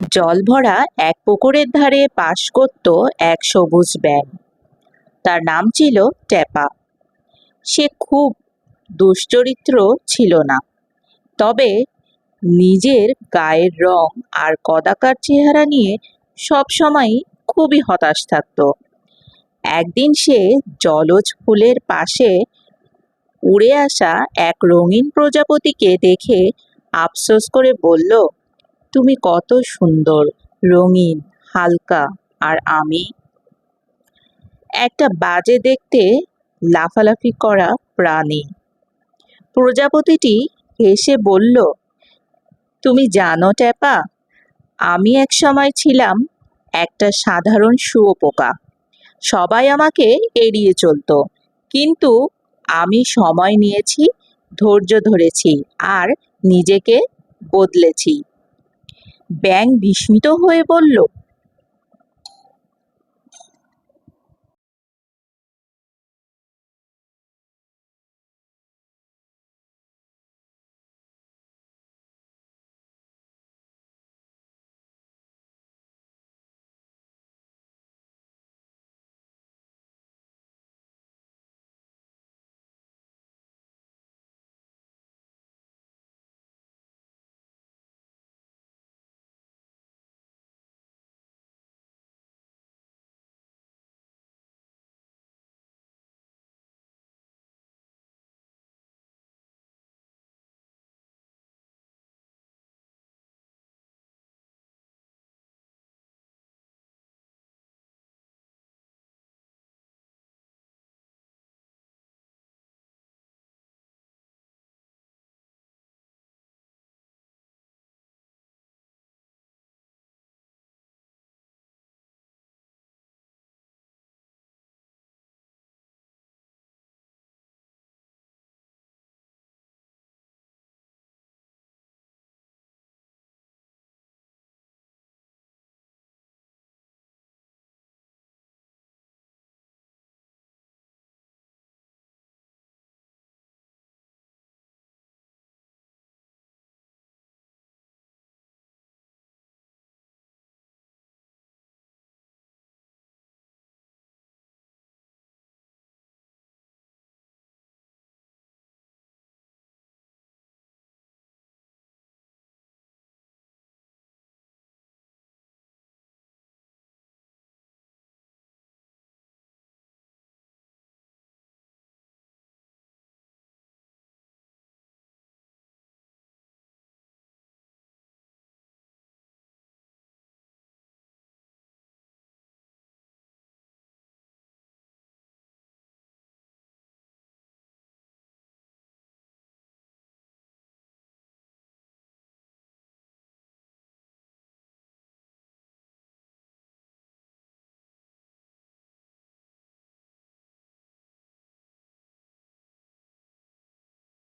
জল ভরা এক পুকুরের ধারে বাস করত এক সবুজ ব্যাঙ। তার নাম ছিল ট্যাপা সে খুব দুশ্চরিত্র ছিল না। তবে নিজের গায়ের রং আর কদাকার চেহারা নিয়ে সবসময়ই খুবই হতাশ থাকত। একদিন সে জলজ ফুলের পাশে উড়ে আসা এক রঙিন প্রজাপতিকে দেখে আফসোস করে বলল তুমি কত সুন্দর, রঙিন, হালকা, আর আমি। একটা বাজে দেখতে লাফালাফি করা প্রাণী। প্রজাপতিটি হেসে বলল, তুমি জানো ট্যাপা, আমি এক সময় ছিলাম একটা সাধারণ শুয়োপোকা সবাই আমাকে এড়িয়ে চলতো, কিন্তু আমি সময় নিয়েছি, ধৈর্য ধরেছি, আর নিজেকে বদলেছি। ব্যাং বিস্মিত হয়ে বলল